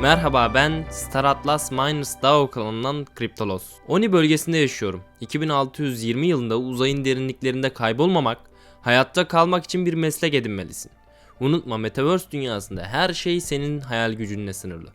Merhaba ben Star Atlas Miners DAO kanalından Kriptolos. Oni bölgesinde yaşıyorum. 2620 yılında uzayın derinliklerinde kaybolmamak, hayatta kalmak için bir meslek edinmelisin. Unutma Metaverse dünyasında her şey senin hayal gücünle sınırlı.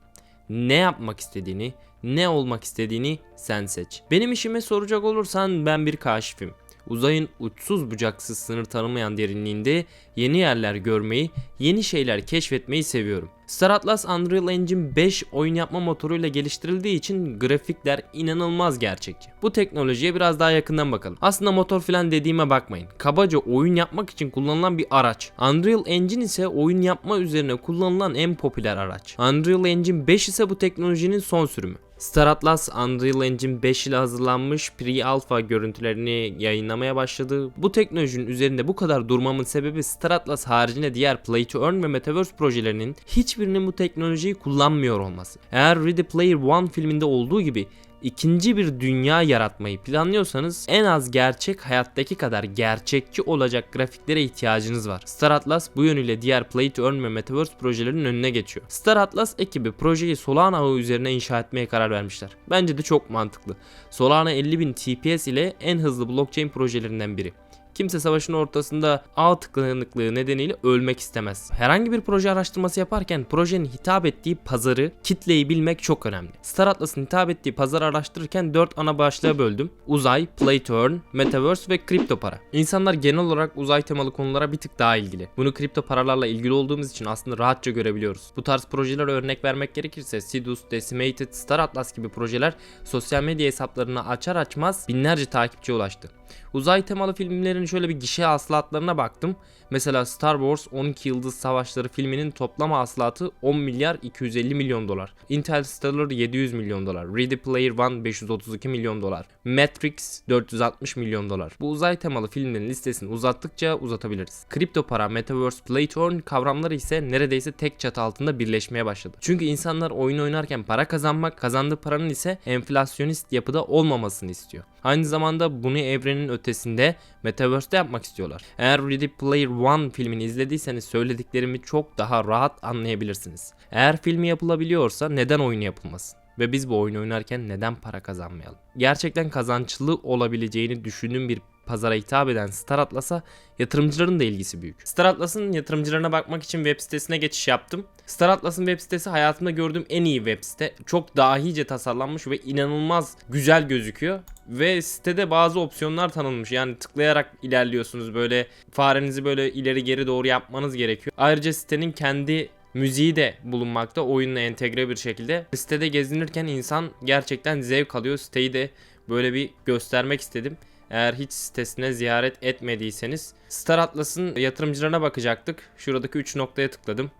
Ne yapmak istediğini, ne olmak istediğini sen seç. Benim işime soracak olursan ben bir kaşifim. Uzayın uçsuz bucaksız sınır tanımayan derinliğinde yeni yerler görmeyi, yeni şeyler keşfetmeyi seviyorum. Star Atlas Unreal Engine 5 oyun yapma motoruyla geliştirildiği için grafikler inanılmaz gerçekçi. Bu teknolojiye biraz daha yakından bakalım. Aslında motor falan dediğime bakmayın. Kabaca oyun yapmak için kullanılan bir araç. Unreal Engine ise oyun yapma üzerine kullanılan en popüler araç. Unreal Engine 5 ise bu teknolojinin son sürümü. Star Atlas Unreal Engine 5 ile hazırlanmış pre-alpha görüntülerini yayınlamaya başladı. Bu teknolojinin üzerinde bu kadar durmamın sebebi Star Atlas haricinde diğer Play to Earn ve Metaverse projelerinin hiçbirinin bu teknolojiyi kullanmıyor olması. Eğer Ready Player One filminde olduğu gibi ikinci bir dünya yaratmayı planlıyorsanız en az gerçek hayattaki kadar gerçekçi olacak grafiklere ihtiyacınız var. Star Atlas bu yönüyle diğer Play to Earn ve Metaverse projelerinin önüne geçiyor. Star Atlas ekibi projeyi Solana ağı üzerine inşa etmeye karar vermişler. Bence de çok mantıklı. Solana 50.000 TPS ile en hızlı blockchain projelerinden biri. Kimse savaşın ortasında ağ tıkanıklığı nedeniyle ölmek istemez. Herhangi bir proje araştırması yaparken projenin hitap ettiği pazarı, kitleyi bilmek çok önemli. Star Atlas'ın hitap ettiği pazarı araştırırken 4 ana başlığa böldüm. Uzay, Play to Earn, Metaverse ve kripto para. İnsanlar genel olarak uzay temalı konulara bir tık daha ilgili. Bunu kripto paralarla ilgili olduğumuz için aslında rahatça görebiliyoruz. Bu tarz projelere örnek vermek gerekirse Sidus, Decimated, Star Atlas gibi projeler sosyal medya hesaplarını açar açmaz binlerce takipçiye ulaştı. Uzay temalı filmlerin şöyle bir gişe hasılatlarına baktım. Mesela Star Wars 12 Yıldız Savaşları filminin toplam hasılatı 10 milyar 250 milyon dolar. Interstellar 700 milyon dolar. Ready Player One 532 milyon dolar. Matrix 460 milyon dolar. Bu uzay temalı filmlerin listesini uzattıkça uzatabiliriz. Kripto para, Metaverse, Play to Earn kavramları ise neredeyse tek çatı altında birleşmeye başladı. Çünkü insanlar oyun oynarken para kazanmak, kazandığı paranın ise enflasyonist yapıda olmamasını istiyor. Aynı zamanda bunu evrenin ötesinde Metaverse'de yapmak istiyorlar. Eğer Ready Player One filmini izlediyseniz söylediklerimi çok daha rahat anlayabilirsiniz. Eğer filmi yapılabiliyorsa neden oyunu yapılmasın? Ve biz bu oyunu oynarken neden para kazanmayalım? Gerçekten kazançlı olabileceğini düşündüğüm bir pazara hitap eden Star Atlas'a yatırımcıların da ilgisi büyük. Star Atlas'ın yatırımcılarına bakmak için web sitesine geçiş yaptım. Star Atlas'ın web sitesi hayatımda gördüğüm en iyi web site. Çok dahice tasarlanmış ve inanılmaz güzel gözüküyor. Ve sitede bazı opsiyonlar tanınmış. Yani tıklayarak ilerliyorsunuz böyle farenizi böyle ileri geri doğru yapmanız gerekiyor. Ayrıca sitenin kendi müziği de bulunmakta oyunla entegre bir şekilde. Sitede gezinirken insan gerçekten zevk alıyor. Siteyi de böyle bir göstermek istedim. Eğer hiç sitesine ziyaret etmediyseniz Star Atlas'ın yatırımcılarına bakacaktık. Şuradaki 3 noktaya tıkladım.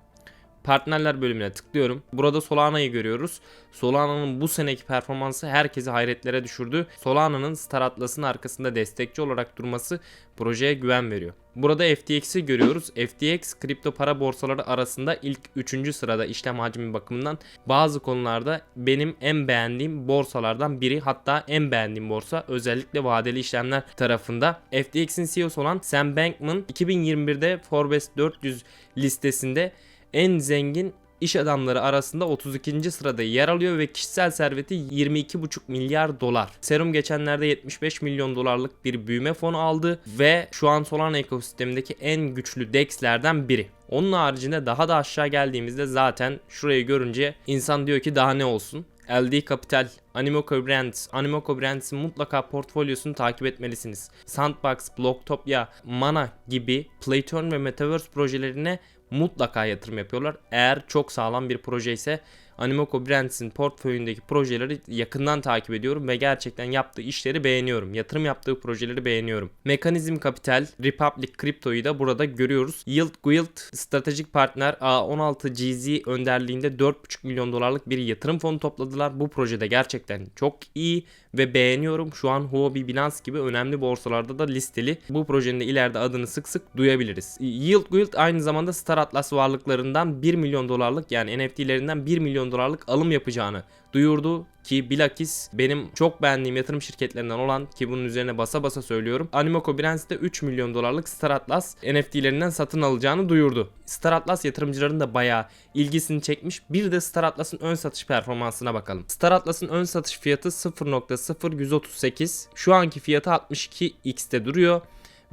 Partnerler bölümüne tıklıyorum. Burada Solana'yı görüyoruz. Solana'nın bu seneki performansı herkesi hayretlere düşürdü. Solana'nın Star Atlas'ın arkasında destekçi olarak durması projeye güven veriyor. Burada FTX'i görüyoruz. FTX kripto para borsaları arasında ilk 3. sırada işlem hacmi bakımından bazı konularda benim en beğendiğim borsalardan biri hatta en beğendiğim borsa özellikle vadeli işlemler tarafında. FTX'in CEO'su olan Sam Bankman 2021'de Forbes 400 listesinde en zengin iş adamları arasında 32. sırada yer alıyor ve kişisel serveti 22,5 milyar dolar. Serum geçenlerde 75 milyon dolarlık bir büyüme fonu aldı ve şu an Solana ekosistemindeki en güçlü DEX'lerden biri. Onun haricinde daha da aşağı geldiğimizde zaten şurayı görünce insan diyor ki daha ne olsun. LD Capital, Animoca Brands, Animoca Brands'in mutlaka portfolyosunu takip etmelisiniz. Sandbox, Blocktopia, Mana gibi Playturn ve Metaverse projelerine mutlaka yatırım yapıyorlar. Eğer çok sağlam bir proje ise Animoca Brands'in portföyündeki projeleri yakından takip ediyorum ve gerçekten yaptığı işleri beğeniyorum. Yatırım yaptığı projeleri beğeniyorum. Mekanizm Capital, Republic Crypto'yu da burada görüyoruz. Yield Guild stratejik partner A16 GZ önderliğinde 4,5 milyon dolarlık bir yatırım fonu topladılar. Bu projede gerçekten çok iyi ve beğeniyorum. Şu an Huobi, Binance gibi önemli borsalarda da listeli. Bu projenin de ileride adını sık sık duyabiliriz. Yield Guild aynı zamanda Star Atlas varlıklarından 1 milyon dolarlık yani NFT'lerinden 1 milyon milyon dolarlık alım yapacağını duyurdu ki bilakis benim çok beğendiğim yatırım şirketlerinden olan ki bunun üzerine basa basa söylüyorum. Animoco Brands de 3 milyon dolarlık Star Atlas NFT'lerinden satın alacağını duyurdu. Star Atlas yatırımcıların da bayağı ilgisini çekmiş. Bir de Star Atlas'ın ön satış performansına bakalım. Star Atlas'ın ön satış fiyatı 0.0138. Şu anki fiyatı 62x'te duruyor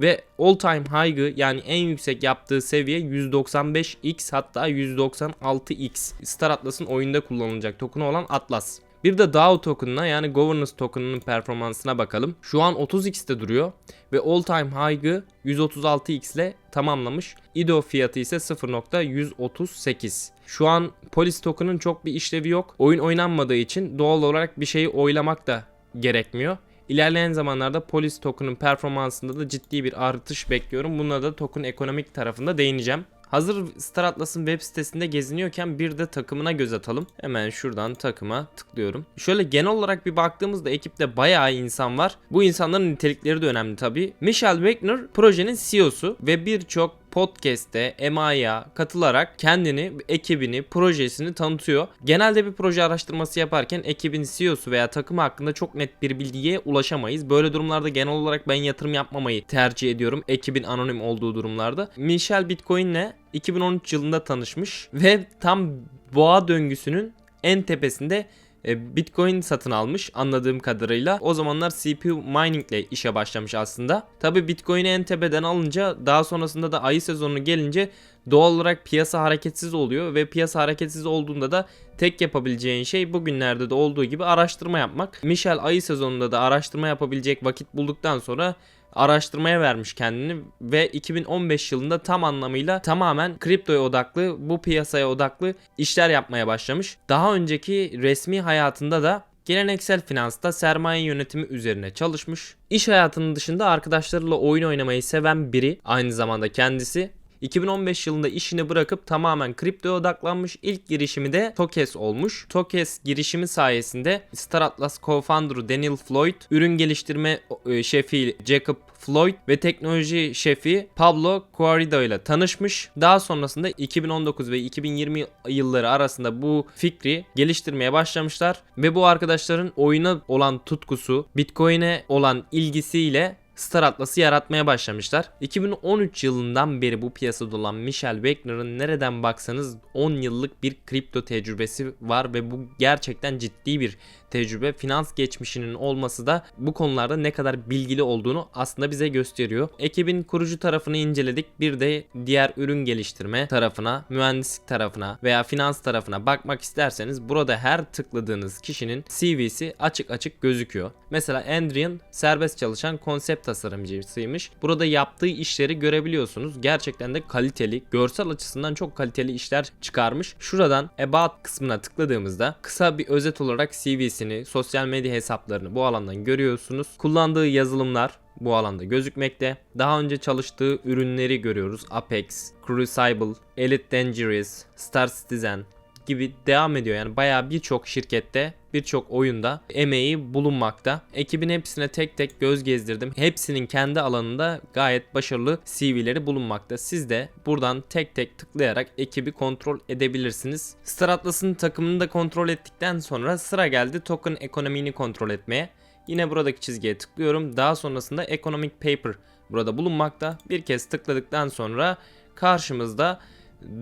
ve all time high'ı yani en yüksek yaptığı seviye 195x hatta 196x. Star Atlas'ın oyunda kullanılacak tokenu olan Atlas. Bir de DAO token'ına yani Governance token'ının performansına bakalım. Şu an 30x'te duruyor ve all time high'ı 136x ile tamamlamış. IDO fiyatı ise 0.138. Şu an Polis token'ın çok bir işlevi yok. Oyun oynanmadığı için doğal olarak bir şeyi oylamak da gerekmiyor. İlerleyen zamanlarda Polis token'ın performansında da ciddi bir artış bekliyorum. Buna da token ekonomik tarafında değineceğim. Hazır Star Atlas'ın web sitesinde geziniyorken bir de takımına göz atalım. Hemen şuradan takıma tıklıyorum. Şöyle genel olarak bir baktığımızda ekipte bayağı insan var. Bu insanların nitelikleri de önemli tabii. Michel Wagner projenin CEO'su ve birçok podcast'te EMA'ya katılarak kendini, ekibini, projesini tanıtıyor. Genelde bir proje araştırması yaparken ekibin CEO'su veya takımı hakkında çok net bir bilgiye ulaşamayız. Böyle durumlarda genel olarak ben yatırım yapmamayı tercih ediyorum. Ekibin anonim olduğu durumlarda. Michel Bitcoin'le 2013 yılında tanışmış ve tam boğa döngüsünün en tepesinde e, Bitcoin satın almış anladığım kadarıyla. O zamanlar CPU mining ile işe başlamış aslında. Tabi Bitcoin'i en tepeden alınca daha sonrasında da ayı sezonu gelince doğal olarak piyasa hareketsiz oluyor ve piyasa hareketsiz olduğunda da tek yapabileceğin şey bugünlerde de olduğu gibi araştırma yapmak. Michel ayı sezonunda da araştırma yapabilecek vakit bulduktan sonra araştırmaya vermiş kendini ve 2015 yılında tam anlamıyla tamamen kriptoya odaklı, bu piyasaya odaklı işler yapmaya başlamış. Daha önceki resmi hayatında da Geleneksel finansta sermaye yönetimi üzerine çalışmış. İş hayatının dışında arkadaşlarıyla oyun oynamayı seven biri aynı zamanda kendisi 2015 yılında işini bırakıp tamamen kriptoya odaklanmış. İlk girişimi de Tokes olmuş. Tokes girişimi sayesinde Star Atlas co-founder'ı Daniel Floyd, ürün geliştirme e, şefi Jacob Floyd ve teknoloji şefi Pablo Cuarido ile tanışmış. Daha sonrasında 2019 ve 2020 yılları arasında bu fikri geliştirmeye başlamışlar ve bu arkadaşların oyuna olan tutkusu, Bitcoin'e olan ilgisiyle Star Atlas'ı yaratmaya başlamışlar. 2013 yılından beri bu piyasada olan Michel Wagner'ın nereden baksanız 10 yıllık bir kripto tecrübesi var ve bu gerçekten ciddi bir tecrübe. Finans geçmişinin olması da bu konularda ne kadar bilgili olduğunu aslında bize gösteriyor. Ekibin kurucu tarafını inceledik. Bir de diğer ürün geliştirme tarafına, mühendislik tarafına veya finans tarafına bakmak isterseniz burada her tıkladığınız kişinin CV'si açık açık gözüküyor. Mesela Andrian serbest çalışan konsept tasarımcısıymış. Burada yaptığı işleri görebiliyorsunuz. Gerçekten de kaliteli, görsel açısından çok kaliteli işler çıkarmış. Şuradan About kısmına tıkladığımızda kısa bir özet olarak CV'sini, sosyal medya hesaplarını bu alandan görüyorsunuz. Kullandığı yazılımlar bu alanda gözükmekte. Daha önce çalıştığı ürünleri görüyoruz. Apex, Crucible, Elite Dangerous, Star Citizen, gibi devam ediyor. Yani bayağı birçok şirkette birçok oyunda emeği bulunmakta. Ekibin hepsine tek tek göz gezdirdim. Hepsinin kendi alanında gayet başarılı CV'leri bulunmakta. Siz de buradan tek tek tıklayarak ekibi kontrol edebilirsiniz. Star Atlas'ın takımını da kontrol ettikten sonra sıra geldi token ekonomini kontrol etmeye. Yine buradaki çizgiye tıklıyorum. Daha sonrasında Economic Paper burada bulunmakta. Bir kez tıkladıktan sonra karşımızda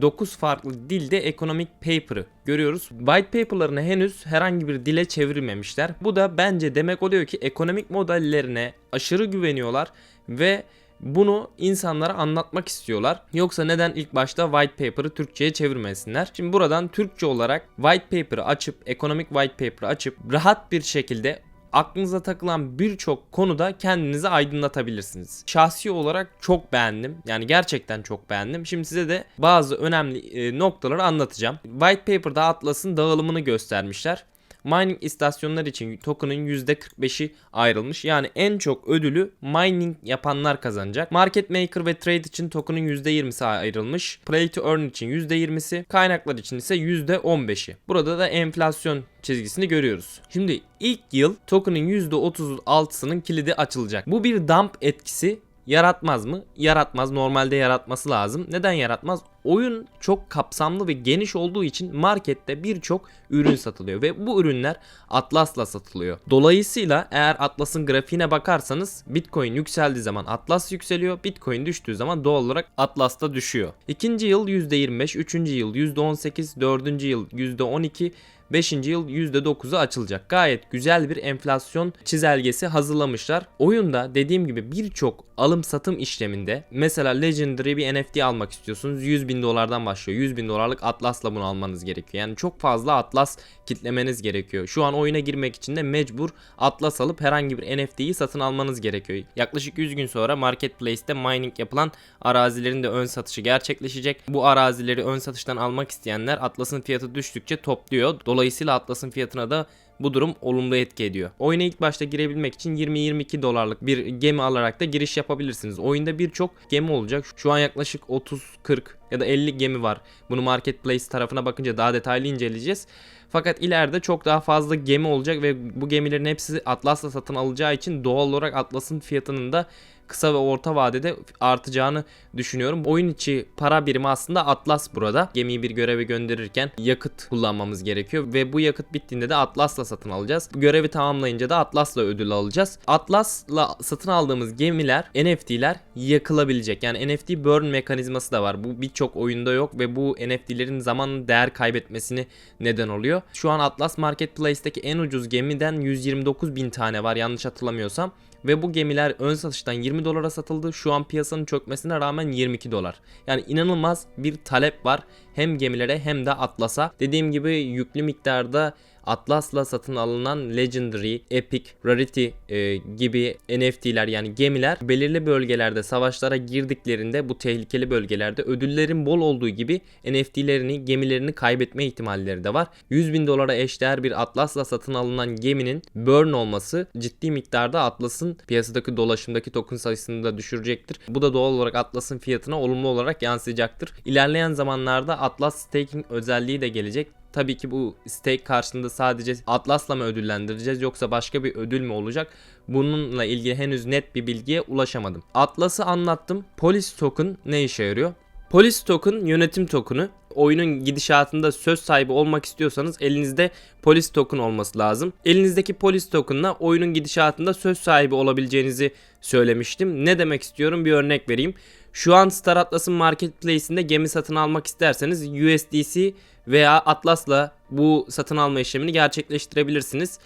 9 farklı dilde ekonomik paper'ı görüyoruz. White paper'larını henüz herhangi bir dile çevirmemişler. Bu da bence demek oluyor ki ekonomik modellerine aşırı güveniyorlar ve bunu insanlara anlatmak istiyorlar. Yoksa neden ilk başta white paper'ı Türkçe'ye çevirmesinler? Şimdi buradan Türkçe olarak white paper'ı açıp, ekonomik white paper'ı açıp rahat bir şekilde aklınıza takılan birçok konuda kendinizi aydınlatabilirsiniz. Şahsi olarak çok beğendim. Yani gerçekten çok beğendim. Şimdi size de bazı önemli e, noktaları anlatacağım. White Paper'da Atlas'ın dağılımını göstermişler mining istasyonları için token'ın %45'i ayrılmış. Yani en çok ödülü mining yapanlar kazanacak. Market maker ve trade için token'ın %20'si ayrılmış. Play to earn için %20'si, kaynaklar için ise %15'i. Burada da enflasyon çizgisini görüyoruz. Şimdi ilk yıl token'ın %36'sının kilidi açılacak. Bu bir dump etkisi yaratmaz mı? Yaratmaz. Normalde yaratması lazım. Neden yaratmaz? Oyun çok kapsamlı ve geniş olduğu için markette birçok ürün satılıyor ve bu ürünler Atlas'la satılıyor. Dolayısıyla eğer Atlas'ın grafiğine bakarsanız Bitcoin yükseldiği zaman Atlas yükseliyor, Bitcoin düştüğü zaman doğal olarak Atlas da düşüyor. İkinci yıl %25, üçüncü yıl %18, dördüncü yıl %12, 5. yıl %9'u açılacak. Gayet güzel bir enflasyon çizelgesi hazırlamışlar. Oyunda dediğim gibi birçok alım satım işleminde mesela Legendary bir NFT almak istiyorsunuz. 100 bin dolardan başlıyor. 100 bin dolarlık Atlas'la bunu almanız gerekiyor. Yani çok fazla Atlas kitlemeniz gerekiyor. Şu an oyuna girmek için de mecbur Atlas alıp herhangi bir NFT'yi satın almanız gerekiyor. Yaklaşık 100 gün sonra Marketplace'te mining yapılan arazilerin de ön satışı gerçekleşecek. Bu arazileri ön satıştan almak isteyenler Atlas'ın fiyatı düştükçe topluyor. Dolayısıyla Atlas'ın fiyatına da bu durum olumlu etki ediyor. Oyuna ilk başta girebilmek için 20-22 dolarlık bir gemi alarak da giriş yapabilirsiniz. Oyunda birçok gemi olacak. Şu an yaklaşık 30-40 ya da 50 gemi var. Bunu Marketplace tarafına bakınca daha detaylı inceleyeceğiz. Fakat ileride çok daha fazla gemi olacak ve bu gemilerin hepsi Atlas'la satın alacağı için doğal olarak Atlas'ın fiyatının da kısa ve orta vadede artacağını düşünüyorum. Oyun içi para birimi aslında Atlas burada. Gemiyi bir göreve gönderirken yakıt kullanmamız gerekiyor ve bu yakıt bittiğinde de Atlas'la satın alacağız. Görevi tamamlayınca da Atlas'la ödül alacağız. Atlas'la satın aldığımız gemiler, NFT'ler yakılabilecek. Yani NFT burn mekanizması da var. Bu birçok oyunda yok ve bu NFT'lerin zamanla değer kaybetmesini neden oluyor. Şu an Atlas Marketplace'teki en ucuz gemiden 129 bin tane var yanlış hatırlamıyorsam. Ve bu gemiler ön satıştan 20 dolara satıldı. Şu an piyasanın çökmesine rağmen 22 dolar. Yani inanılmaz bir talep var. Hem gemilere hem de Atlas'a. Dediğim gibi yüklü miktarda Atlas'la satın alınan Legendary, Epic, Rarity e, gibi NFT'ler yani gemiler belirli bölgelerde savaşlara girdiklerinde bu tehlikeli bölgelerde ödüllerin bol olduğu gibi NFT'lerini, gemilerini kaybetme ihtimalleri de var. 100 bin dolara eşdeğer bir Atlas'la satın alınan geminin burn olması ciddi miktarda Atlas'ın piyasadaki dolaşımdaki token sayısını da düşürecektir. Bu da doğal olarak Atlas'ın fiyatına olumlu olarak yansıyacaktır. İlerleyen zamanlarda Atlas staking özelliği de gelecek. Tabii ki bu stake karşılığında sadece Atlas'la mı ödüllendireceğiz yoksa başka bir ödül mü olacak? Bununla ilgili henüz net bir bilgiye ulaşamadım. Atlas'ı anlattım. Police token ne işe yarıyor? Police token yönetim tokenu. Oyunun gidişatında söz sahibi olmak istiyorsanız elinizde polis token olması lazım. Elinizdeki polis token'la oyunun gidişatında söz sahibi olabileceğinizi söylemiştim. Ne demek istiyorum bir örnek vereyim. Şu an Star Atlas'ın marketplace'inde gemi satın almak isterseniz USDC veya Atlas'la bu satın alma işlemini gerçekleştirebilirsiniz.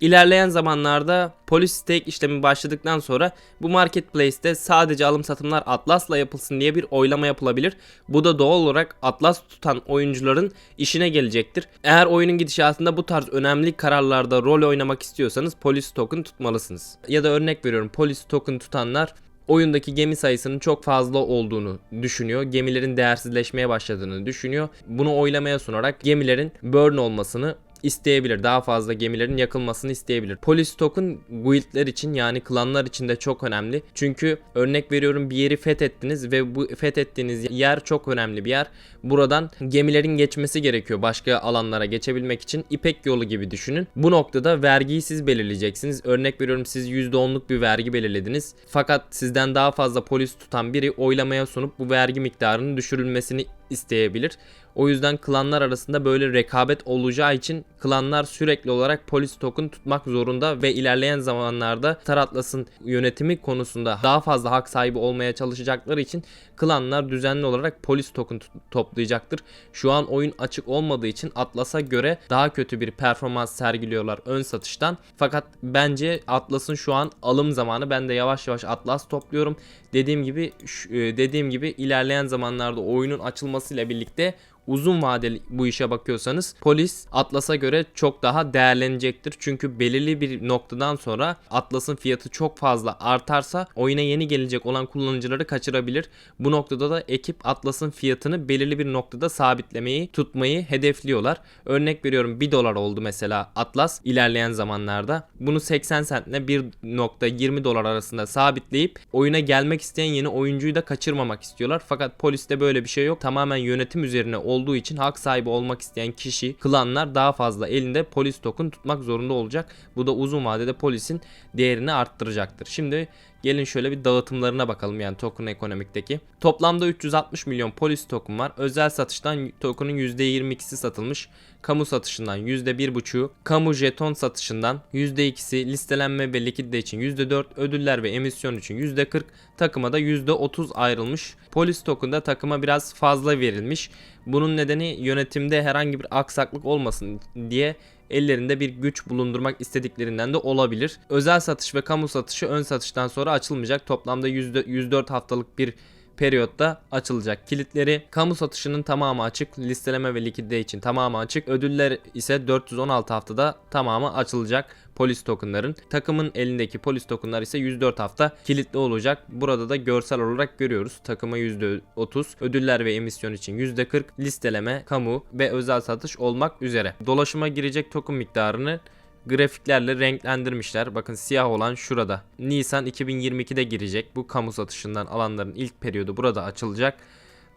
İlerleyen zamanlarda polis stake işlemi başladıktan sonra bu marketplace'te sadece alım satımlar Atlas'la yapılsın diye bir oylama yapılabilir. Bu da doğal olarak Atlas tutan oyuncuların işine gelecektir. Eğer oyunun gidişatında bu tarz önemli kararlarda rol oynamak istiyorsanız polis token tutmalısınız. Ya da örnek veriyorum polis token tutanlar oyundaki gemi sayısının çok fazla olduğunu düşünüyor. Gemilerin değersizleşmeye başladığını düşünüyor. Bunu oylamaya sunarak gemilerin burn olmasını isteyebilir. Daha fazla gemilerin yakılmasını isteyebilir. Polis token guildler için yani klanlar için de çok önemli. Çünkü örnek veriyorum bir yeri fethettiniz ve bu fethettiğiniz yer çok önemli bir yer. Buradan gemilerin geçmesi gerekiyor başka alanlara geçebilmek için. İpek yolu gibi düşünün. Bu noktada vergiyi siz belirleyeceksiniz. Örnek veriyorum siz %10'luk bir vergi belirlediniz. Fakat sizden daha fazla polis tutan biri oylamaya sunup bu vergi miktarının düşürülmesini isteyebilir. O yüzden klanlar arasında böyle rekabet olacağı için klanlar sürekli olarak polis token tutmak zorunda ve ilerleyen zamanlarda Star Atlas'ın yönetimi konusunda daha fazla hak sahibi olmaya çalışacakları için klanlar düzenli olarak polis token toplayacaktır. Şu an oyun açık olmadığı için Atlas'a göre daha kötü bir performans sergiliyorlar ön satıştan. Fakat bence Atlas'ın şu an alım zamanı. Ben de yavaş yavaş Atlas topluyorum. Dediğim gibi dediğim gibi ilerleyen zamanlarda oyunun açılmasıyla birlikte uzun vadeli bu işe bakıyorsanız polis Atlas'a göre çok daha değerlenecektir. Çünkü belirli bir noktadan sonra Atlas'ın fiyatı çok fazla artarsa oyuna yeni gelecek olan kullanıcıları kaçırabilir. Bu noktada da ekip Atlas'ın fiyatını belirli bir noktada sabitlemeyi, tutmayı hedefliyorlar. Örnek veriyorum 1 dolar oldu mesela Atlas ilerleyen zamanlarda. Bunu 80 centle 1.20 dolar arasında sabitleyip oyuna gelmek isteyen yeni oyuncuyu da kaçırmamak istiyorlar. Fakat poliste böyle bir şey yok. Tamamen yönetim üzerine olduğu için hak sahibi olmak isteyen kişi, klanlar daha fazla elinde polis token tutmak zorunda olacak. Bu da uzun vadede polisin değerini arttıracaktır. Şimdi Gelin şöyle bir dağıtımlarına bakalım yani token ekonomikteki. Toplamda 360 milyon polis token var. Özel satıştan token'ın %22'si satılmış. Kamu satışından %1,5'u, kamu jeton satışından %2'si, listelenme ve likidite için %4, ödüller ve emisyon için %40, takıma da %30 ayrılmış. Polis token'da takıma biraz fazla verilmiş. Bunun nedeni yönetimde herhangi bir aksaklık olmasın diye ellerinde bir güç bulundurmak istediklerinden de olabilir. Özel satış ve kamu satışı ön satıştan sonra açılmayacak. Toplamda yüzde- 104 haftalık bir periyotta açılacak. Kilitleri kamu satışının tamamı açık, listeleme ve likidite için tamamı açık. Ödüller ise 416 haftada tamamı açılacak polis tokenların. Takımın elindeki polis tokenlar ise 104 hafta kilitli olacak. Burada da görsel olarak görüyoruz. Takıma %30, ödüller ve emisyon için %40, listeleme, kamu ve özel satış olmak üzere. Dolaşıma girecek token miktarını grafiklerle renklendirmişler. Bakın siyah olan şurada. Nisan 2022'de girecek. Bu kamu satışından alanların ilk periyodu burada açılacak.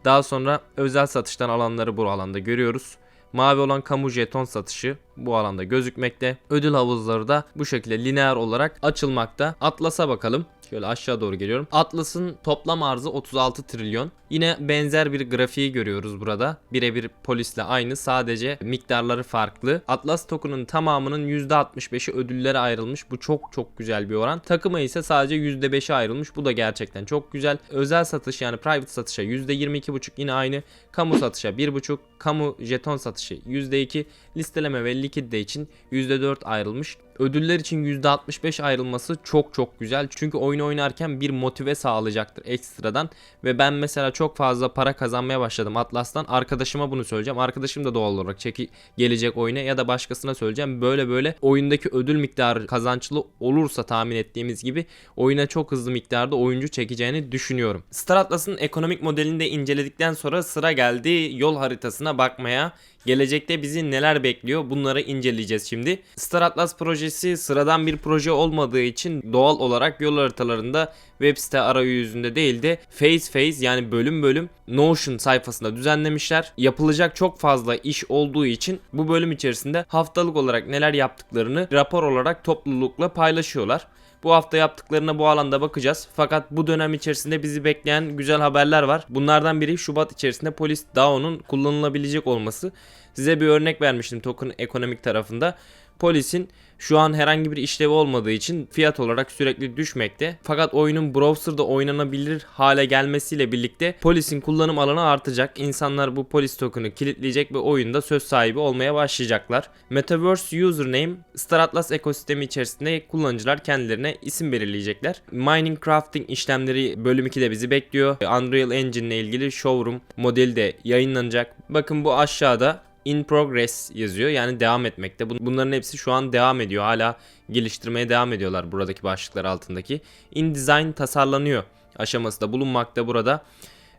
Daha sonra özel satıştan alanları bu alanda görüyoruz. Mavi olan kamu jeton satışı bu alanda gözükmekte. Ödül havuzları da bu şekilde lineer olarak açılmakta. Atlas'a bakalım. Şöyle aşağı doğru geliyorum. Atlas'ın toplam arzı 36 trilyon. Yine benzer bir grafiği görüyoruz burada. Birebir polisle aynı sadece miktarları farklı. Atlas token'ın tamamının %65'i ödüllere ayrılmış. Bu çok çok güzel bir oran. Takıma ise sadece %5'i ayrılmış. Bu da gerçekten çok güzel. Özel satış yani private satışa %22,5 yine aynı. Kamu satışa 1,5. Kamu jeton satışı %2. Listeleme ve likidite için %4 ayrılmış. Ödüller için %65 ayrılması çok çok güzel. Çünkü oyunu oynarken bir motive sağlayacaktır ekstradan. Ve ben mesela çok fazla para kazanmaya başladım Atlas'tan. Arkadaşıma bunu söyleyeceğim. Arkadaşım da doğal olarak çeki gelecek oyuna ya da başkasına söyleyeceğim. Böyle böyle oyundaki ödül miktarı kazançlı olursa tahmin ettiğimiz gibi oyuna çok hızlı miktarda oyuncu çekeceğini düşünüyorum. Star Atlas'ın ekonomik modelini de inceledikten sonra sıra geldi yol haritasına bakmaya. Gelecekte bizi neler bekliyor bunları inceleyeceğiz şimdi. Star Atlas projesi sıradan bir proje olmadığı için doğal olarak yol haritalarında web site arayüzünde değil de phase phase yani bölüm bölüm Notion sayfasında düzenlemişler. Yapılacak çok fazla iş olduğu için bu bölüm içerisinde haftalık olarak neler yaptıklarını rapor olarak toplulukla paylaşıyorlar. Bu hafta yaptıklarına bu alanda bakacağız. Fakat bu dönem içerisinde bizi bekleyen güzel haberler var. Bunlardan biri Şubat içerisinde Polis DAO'nun kullanılabilecek olması. Size bir örnek vermiştim token ekonomik tarafında. Polisin şu an herhangi bir işlevi olmadığı için fiyat olarak sürekli düşmekte. Fakat oyunun browser'da oynanabilir hale gelmesiyle birlikte polisin kullanım alanı artacak. İnsanlar bu polis token'ı kilitleyecek ve oyunda söz sahibi olmaya başlayacaklar. Metaverse username Star Atlas ekosistemi içerisinde kullanıcılar kendilerine isim belirleyecekler. Mining crafting işlemleri bölüm 2'de bizi bekliyor. Unreal Engine ile ilgili showroom modeli de yayınlanacak. Bakın bu aşağıda in progress yazıyor. Yani devam etmekte. Bun- Bunların hepsi şu an devam ediyor. Hala geliştirmeye devam ediyorlar buradaki başlıklar altındaki. In design tasarlanıyor aşaması da bulunmakta burada.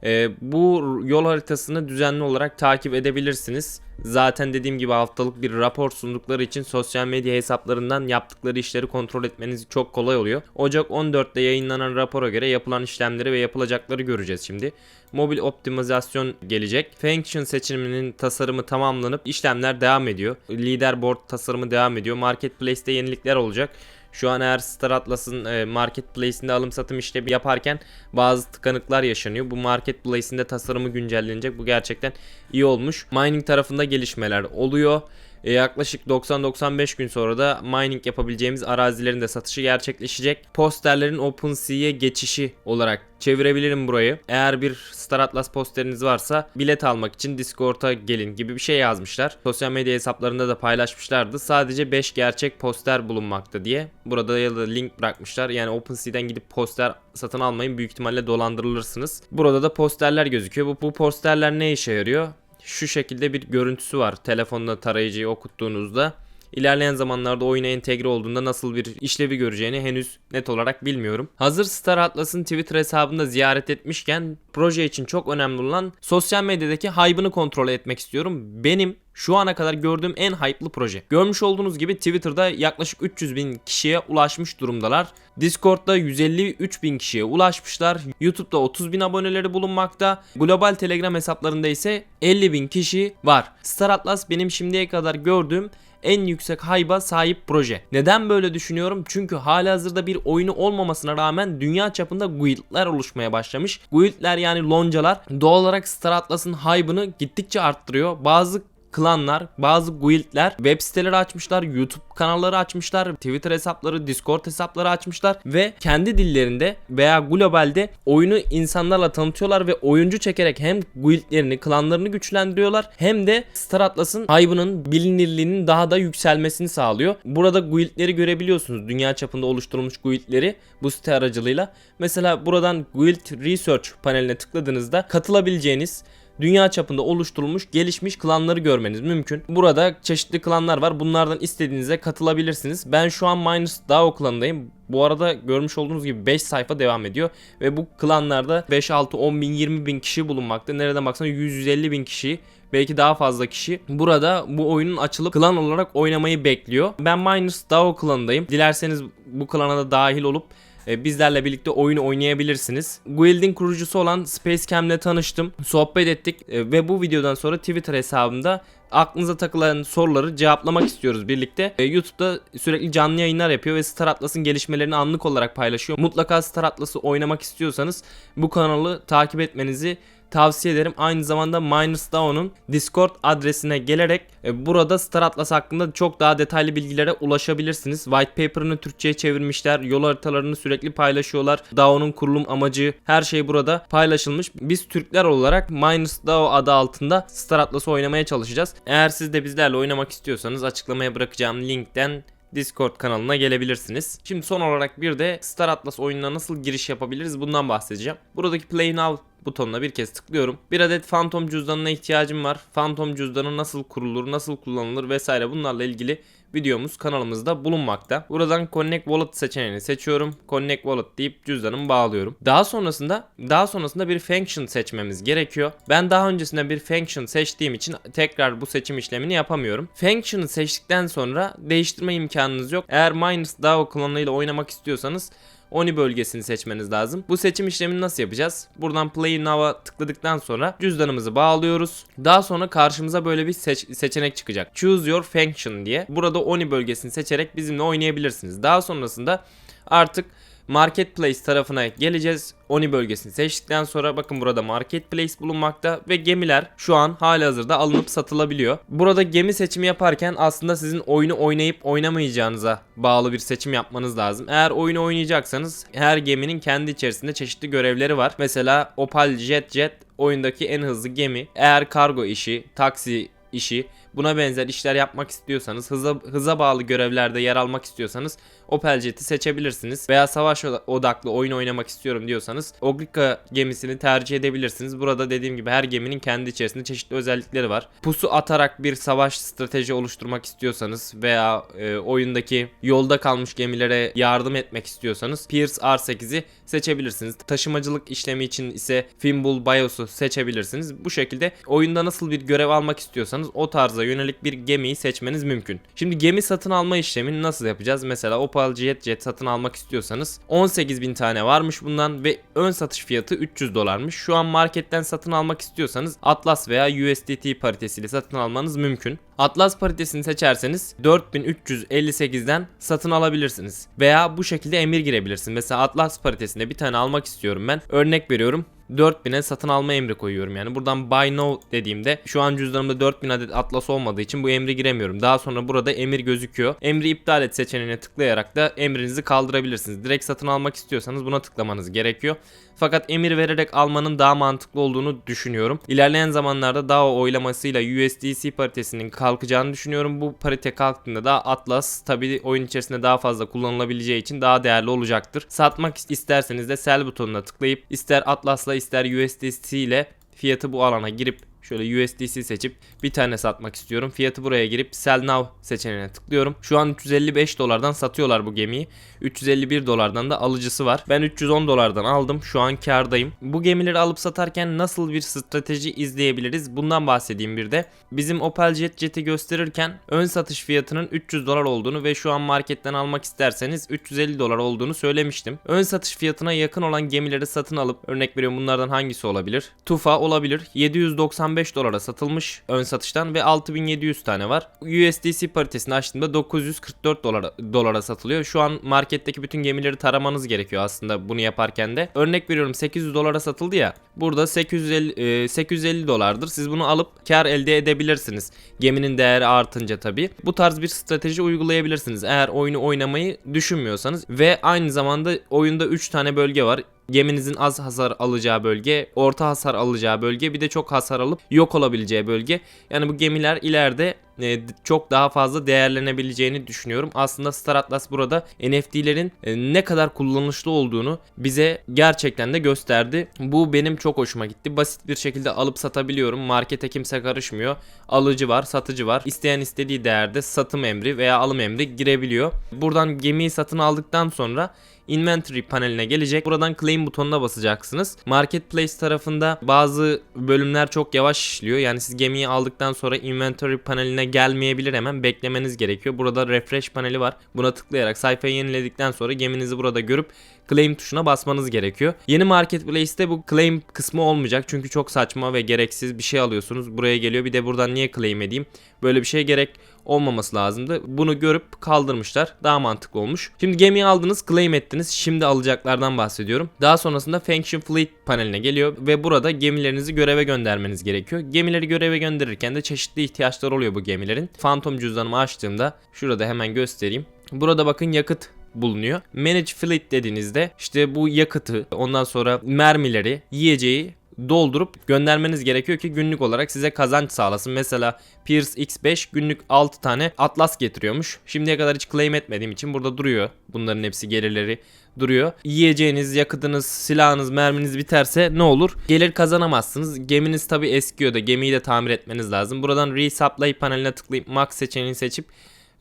Ee, bu yol haritasını düzenli olarak takip edebilirsiniz. Zaten dediğim gibi haftalık bir rapor sundukları için sosyal medya hesaplarından yaptıkları işleri kontrol etmeniz çok kolay oluyor. Ocak 14'te yayınlanan rapora göre yapılan işlemleri ve yapılacakları göreceğiz şimdi. Mobil optimizasyon gelecek. Function seçiminin tasarımı tamamlanıp işlemler devam ediyor. Leaderboard tasarımı devam ediyor. Marketplace'te yenilikler olacak. Şu an eğer Star Atlas'ın e, marketplace'inde alım satım işlemi yaparken bazı tıkanıklar yaşanıyor. Bu marketplace'inde tasarımı güncellenecek. Bu gerçekten iyi olmuş. Mining tarafında gelişmeler oluyor. E, yaklaşık 90-95 gün sonra da mining yapabileceğimiz arazilerin de satışı gerçekleşecek. Posterlerin OpenSea'ye geçişi olarak çevirebilirim burayı. Eğer bir Star Atlas posteriniz varsa bilet almak için Discord'a gelin gibi bir şey yazmışlar. Sosyal medya hesaplarında da paylaşmışlardı. Sadece 5 gerçek poster bulunmakta diye. Burada ya da link bırakmışlar. Yani OpenSea'den gidip poster satın almayın. Büyük ihtimalle dolandırılırsınız. Burada da posterler gözüküyor. Bu, bu posterler ne işe yarıyor? Şu şekilde bir görüntüsü var. Telefonla tarayıcıyı okuttuğunuzda. İlerleyen zamanlarda oyuna entegre olduğunda nasıl bir işlevi göreceğini henüz net olarak bilmiyorum. Hazır Star Atlas'ın Twitter hesabında ziyaret etmişken proje için çok önemli olan sosyal medyadaki hype'ını kontrol etmek istiyorum. Benim şu ana kadar gördüğüm en hype'lı proje. Görmüş olduğunuz gibi Twitter'da yaklaşık 300 bin kişiye ulaşmış durumdalar. Discord'da 153 bin kişiye ulaşmışlar. YouTube'da 30 bin aboneleri bulunmakta. Global Telegram hesaplarında ise 50 bin kişi var. Star Atlas benim şimdiye kadar gördüğüm en yüksek hayba sahip proje. Neden böyle düşünüyorum? Çünkü halihazırda bir oyunu olmamasına rağmen dünya çapında guildler oluşmaya başlamış. Guildler yani loncalar doğal olarak Star Atlas'ın hype'ını gittikçe arttırıyor. Bazı klanlar, bazı guildler web siteleri açmışlar, YouTube kanalları açmışlar, Twitter hesapları, Discord hesapları açmışlar ve kendi dillerinde veya globalde oyunu insanlarla tanıtıyorlar ve oyuncu çekerek hem guildlerini, klanlarını güçlendiriyorlar hem de Star Atlas'ın hype'ının bilinirliğinin daha da yükselmesini sağlıyor. Burada guildleri görebiliyorsunuz. Dünya çapında oluşturulmuş guildleri bu site aracılığıyla. Mesela buradan Guild Research paneline tıkladığınızda katılabileceğiniz dünya çapında oluşturulmuş gelişmiş klanları görmeniz mümkün. Burada çeşitli klanlar var. Bunlardan istediğinize katılabilirsiniz. Ben şu an Miners DAO klanındayım. Bu arada görmüş olduğunuz gibi 5 sayfa devam ediyor. Ve bu klanlarda 5, 6, 10 bin, 20 bin kişi bulunmakta. Nereden baksan 100-150 bin kişi belki daha fazla kişi burada bu oyunun açılıp klan olarak oynamayı bekliyor. Ben Miners DAO klanındayım. Dilerseniz bu klana da dahil olup e, bizlerle birlikte oyunu oynayabilirsiniz. Guild'in kurucusu olan Spacecam'le tanıştım. Sohbet ettik e, ve bu videodan sonra Twitter hesabımda aklınıza takılan soruları cevaplamak istiyoruz birlikte. E, YouTube'da sürekli canlı yayınlar yapıyor ve Star Atlas'ın gelişmelerini anlık olarak paylaşıyor. Mutlaka Star Atlas'ı oynamak istiyorsanız bu kanalı takip etmenizi tavsiye ederim. Aynı zamanda Miners DAO'nun Discord adresine gelerek e, burada Star Atlas hakkında çok daha detaylı bilgilere ulaşabilirsiniz. White paper'ını Türkçe'ye çevirmişler. Yol haritalarını sürekli paylaşıyorlar. DAO'nun kurulum amacı her şey burada paylaşılmış. Biz Türkler olarak Miners DAO adı altında Star Atlas'ı oynamaya çalışacağız. Eğer siz de bizlerle oynamak istiyorsanız açıklamaya bırakacağım linkten Discord kanalına gelebilirsiniz. Şimdi son olarak bir de Star Atlas oyununa nasıl giriş yapabiliriz bundan bahsedeceğim. Buradaki Play Now butonuna bir kez tıklıyorum. Bir adet Phantom cüzdanına ihtiyacım var. Phantom cüzdanı nasıl kurulur, nasıl kullanılır vesaire bunlarla ilgili videomuz kanalımızda bulunmakta. Buradan Connect Wallet seçeneğini seçiyorum. Connect Wallet deyip cüzdanımı bağlıyorum. Daha sonrasında daha sonrasında bir function seçmemiz gerekiyor. Ben daha öncesinde bir function seçtiğim için tekrar bu seçim işlemini yapamıyorum. Function'ı seçtikten sonra değiştirme imkanınız yok. Eğer Miners DAO klanıyla oynamak istiyorsanız Oni bölgesini seçmeniz lazım. Bu seçim işlemini nasıl yapacağız? Buradan Play Now'a tıkladıktan sonra cüzdanımızı bağlıyoruz. Daha sonra karşımıza böyle bir seç- seçenek çıkacak. Choose your function diye. Burada Oni bölgesini seçerek bizimle oynayabilirsiniz. Daha sonrasında artık Marketplace tarafına geleceğiz. Oni bölgesini seçtikten sonra bakın burada Marketplace bulunmakta ve gemiler şu an hali hazırda alınıp satılabiliyor. Burada gemi seçimi yaparken aslında sizin oyunu oynayıp oynamayacağınıza bağlı bir seçim yapmanız lazım. Eğer oyunu oynayacaksanız her geminin kendi içerisinde çeşitli görevleri var. Mesela Opal Jet Jet oyundaki en hızlı gemi. Eğer kargo işi, taksi işi buna benzer işler yapmak istiyorsanız hıza, hıza bağlı görevlerde yer almak istiyorsanız Opel Jet'i seçebilirsiniz veya savaş odaklı oyun oynamak istiyorum diyorsanız Ogrika gemisini tercih edebilirsiniz. Burada dediğim gibi her geminin kendi içerisinde çeşitli özellikleri var. Pusu atarak bir savaş strateji oluşturmak istiyorsanız veya e, oyundaki yolda kalmış gemilere yardım etmek istiyorsanız Pierce R8'i seçebilirsiniz. Taşımacılık işlemi için ise Fimbul Bios'u seçebilirsiniz. Bu şekilde oyunda nasıl bir görev almak istiyorsanız o tarza yönelik bir gemiyi seçmeniz mümkün. Şimdi gemi satın alma işlemini nasıl yapacağız? Mesela Opal Jet Jet satın almak istiyorsanız 18.000 tane varmış bundan ve ön satış fiyatı 300 dolarmış. Şu an marketten satın almak istiyorsanız Atlas veya USDT paritesiyle satın almanız mümkün. Atlas paritesini seçerseniz 4358'den satın alabilirsiniz. Veya bu şekilde emir girebilirsiniz. Mesela Atlas paritesinde bir tane almak istiyorum ben. Örnek veriyorum 4000'e satın alma emri koyuyorum yani. Buradan buy now dediğimde şu an cüzdanımda 4000 adet atlas olmadığı için bu emri giremiyorum. Daha sonra burada emir gözüküyor. Emri iptal et seçeneğine tıklayarak da emrinizi kaldırabilirsiniz. Direkt satın almak istiyorsanız buna tıklamanız gerekiyor. Fakat emir vererek almanın daha mantıklı olduğunu düşünüyorum. İlerleyen zamanlarda DAO oylamasıyla USDC paritesinin kalkacağını düşünüyorum. Bu parite kalktığında da Atlas tabi oyun içerisinde daha fazla kullanılabileceği için daha değerli olacaktır. Satmak isterseniz de sell butonuna tıklayıp ister Atlas'la ister USDC ile fiyatı bu alana girip Şöyle USDC seçip bir tane satmak istiyorum. Fiyatı buraya girip Sell Now seçeneğine tıklıyorum. Şu an 355 dolardan satıyorlar bu gemiyi. 351 dolardan da alıcısı var. Ben 310 dolardan aldım. Şu an kardayım. Bu gemileri alıp satarken nasıl bir strateji izleyebiliriz? Bundan bahsedeyim bir de. Bizim Opel Jet Jet'i gösterirken ön satış fiyatının 300 dolar olduğunu ve şu an marketten almak isterseniz 350 dolar olduğunu söylemiştim. Ön satış fiyatına yakın olan gemileri satın alıp örnek veriyorum bunlardan hangisi olabilir? Tufa olabilir. 795 95 dolara satılmış ön satıştan ve 6700 tane var. USDC paritesini açtığımda 944 dolara, dolara satılıyor. Şu an marketteki bütün gemileri taramanız gerekiyor aslında bunu yaparken de. Örnek veriyorum 800 dolara satıldı ya. Burada 850 e, 850 dolardır. Siz bunu alıp kar elde edebilirsiniz. Geminin değeri artınca tabii. Bu tarz bir strateji uygulayabilirsiniz. Eğer oyunu oynamayı düşünmüyorsanız ve aynı zamanda oyunda 3 tane bölge var. Geminizin az hasar alacağı bölge, orta hasar alacağı bölge, bir de çok hasar alıp yok olabileceği bölge. Yani bu gemiler ileride e, çok daha fazla değerlenebileceğini düşünüyorum. Aslında Star Atlas burada NFT'lerin e, ne kadar kullanışlı olduğunu bize gerçekten de gösterdi. Bu benim çok hoşuma gitti. Basit bir şekilde alıp satabiliyorum. Markete kimse karışmıyor. Alıcı var, satıcı var. İsteyen istediği değerde satım emri veya alım emri girebiliyor. Buradan gemiyi satın aldıktan sonra Inventory paneline gelecek. Buradan claim butonuna basacaksınız. Marketplace tarafında bazı bölümler çok yavaş işliyor. Yani siz gemiyi aldıktan sonra inventory paneline gelmeyebilir hemen beklemeniz gerekiyor. Burada refresh paneli var. Buna tıklayarak sayfayı yeniledikten sonra geminizi burada görüp claim tuşuna basmanız gerekiyor. Yeni marketplace'te bu claim kısmı olmayacak. Çünkü çok saçma ve gereksiz bir şey alıyorsunuz. Buraya geliyor. Bir de buradan niye claim edeyim? Böyle bir şey gerek olmaması lazımdı. Bunu görüp kaldırmışlar. Daha mantıklı olmuş. Şimdi gemiyi aldınız, claim ettiniz. Şimdi alacaklardan bahsediyorum. Daha sonrasında Function Fleet paneline geliyor ve burada gemilerinizi göreve göndermeniz gerekiyor. Gemileri göreve gönderirken de çeşitli ihtiyaçlar oluyor bu gemilerin. Phantom cüzdanımı açtığımda şurada hemen göstereyim. Burada bakın yakıt bulunuyor. Manage Fleet dediğinizde işte bu yakıtı, ondan sonra mermileri, yiyeceği doldurup göndermeniz gerekiyor ki günlük olarak size kazanç sağlasın. Mesela Pierce X5 günlük 6 tane Atlas getiriyormuş. Şimdiye kadar hiç claim etmediğim için burada duruyor. Bunların hepsi gelirleri duruyor. Yiyeceğiniz, yakıtınız, silahınız, merminiz biterse ne olur? Gelir kazanamazsınız. Geminiz tabi eskiyor da gemiyi de tamir etmeniz lazım. Buradan Resupply paneline tıklayıp Max seçeneğini seçip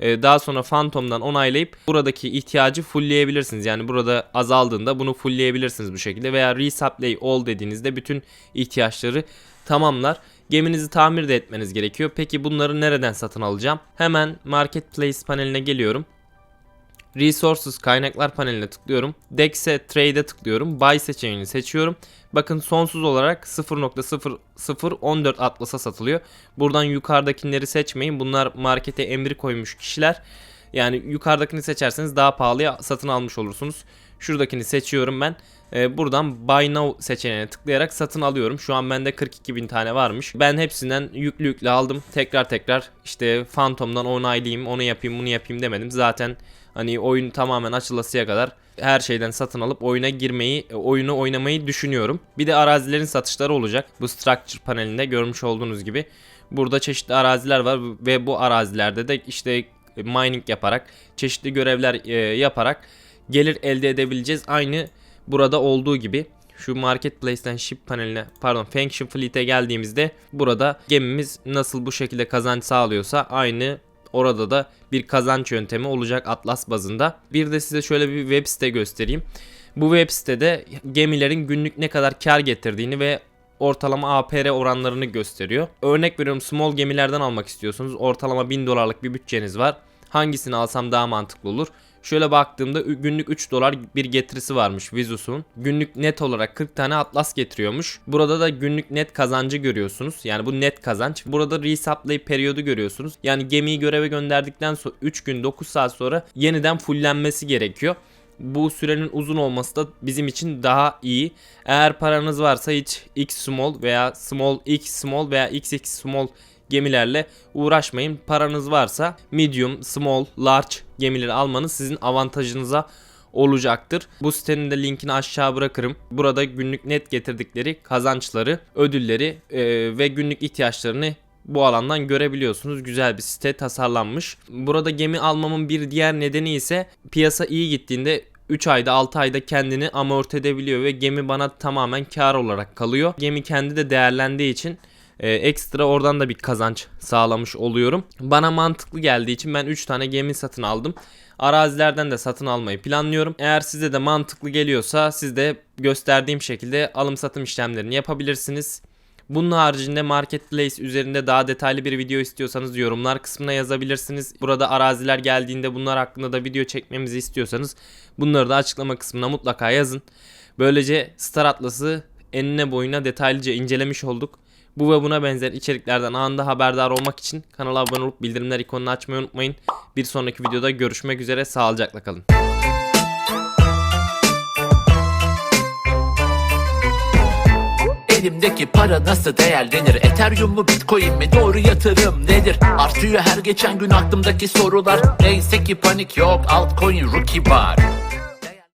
e, daha sonra Phantom'dan onaylayıp buradaki ihtiyacı fullleyebilirsiniz. Yani burada azaldığında bunu fullleyebilirsiniz bu şekilde veya resupply all dediğinizde bütün ihtiyaçları tamamlar. Geminizi tamir de etmeniz gerekiyor. Peki bunları nereden satın alacağım? Hemen Marketplace paneline geliyorum. Resources kaynaklar paneline tıklıyorum. Dex'e trade'e tıklıyorum. Buy seçeneğini seçiyorum. Bakın sonsuz olarak 0.0014 Atlas'a satılıyor. Buradan yukarıdakileri seçmeyin. Bunlar markete emri koymuş kişiler. Yani yukarıdakini seçerseniz daha pahalıya satın almış olursunuz. Şuradakini seçiyorum ben. Ee, buradan Buy Now seçeneğine tıklayarak satın alıyorum. Şu an bende 42 bin tane varmış. Ben hepsinden yüklü yüklü aldım. Tekrar tekrar işte Phantom'dan onaylayayım, onu yapayım, bunu yapayım demedim. Zaten hani oyun tamamen açılasıya kadar her şeyden satın alıp oyuna girmeyi, oyunu oynamayı düşünüyorum. Bir de arazilerin satışları olacak. Bu structure panelinde görmüş olduğunuz gibi. Burada çeşitli araziler var ve bu arazilerde de işte mining yaparak, çeşitli görevler e, yaparak gelir elde edebileceğiz. Aynı burada olduğu gibi şu marketplace'ten ship paneline pardon function fleet'e geldiğimizde burada gemimiz nasıl bu şekilde kazanç sağlıyorsa aynı orada da bir kazanç yöntemi olacak Atlas bazında. Bir de size şöyle bir web site göstereyim. Bu web sitede gemilerin günlük ne kadar kar getirdiğini ve ortalama APR oranlarını gösteriyor. Örnek veriyorum small gemilerden almak istiyorsunuz. Ortalama 1000 dolarlık bir bütçeniz var. Hangisini alsam daha mantıklı olur? Şöyle baktığımda günlük 3 dolar bir getirisi varmış Vizus'un. Günlük net olarak 40 tane atlas getiriyormuş. Burada da günlük net kazancı görüyorsunuz. Yani bu net kazanç. Burada resupply periyodu görüyorsunuz. Yani gemiyi göreve gönderdikten sonra 3 gün 9 saat sonra yeniden fullenmesi gerekiyor bu sürenin uzun olması da bizim için daha iyi. Eğer paranız varsa hiç X small veya small X small veya XX small gemilerle uğraşmayın. Paranız varsa medium, small, large gemileri almanız sizin avantajınıza olacaktır. Bu sitenin de linkini aşağı bırakırım. Burada günlük net getirdikleri kazançları, ödülleri e, ve günlük ihtiyaçlarını bu alandan görebiliyorsunuz. Güzel bir site tasarlanmış. Burada gemi almamın bir diğer nedeni ise piyasa iyi gittiğinde 3 ayda 6 ayda kendini amorti edebiliyor ve gemi bana tamamen kar olarak kalıyor. Gemi kendi de değerlendiği için e, ekstra oradan da bir kazanç sağlamış oluyorum. Bana mantıklı geldiği için ben 3 tane gemi satın aldım. Arazilerden de satın almayı planlıyorum. Eğer size de mantıklı geliyorsa siz de gösterdiğim şekilde alım satım işlemlerini yapabilirsiniz. Bunun haricinde Marketplace üzerinde daha detaylı bir video istiyorsanız yorumlar kısmına yazabilirsiniz. Burada araziler geldiğinde bunlar hakkında da video çekmemizi istiyorsanız bunları da açıklama kısmına mutlaka yazın. Böylece Star Atlas'ı enine boyuna detaylıca incelemiş olduk. Bu ve buna benzer içeriklerden anında haberdar olmak için kanala abone olup bildirimler ikonunu açmayı unutmayın. Bir sonraki videoda görüşmek üzere sağlıcakla kalın. Elimdeki para nasıl değerlenir? Ethereum mu Bitcoin mi? Doğru yatırım nedir? Artıyor her geçen gün aklımdaki sorular Neyse ki panik yok altcoin rookie var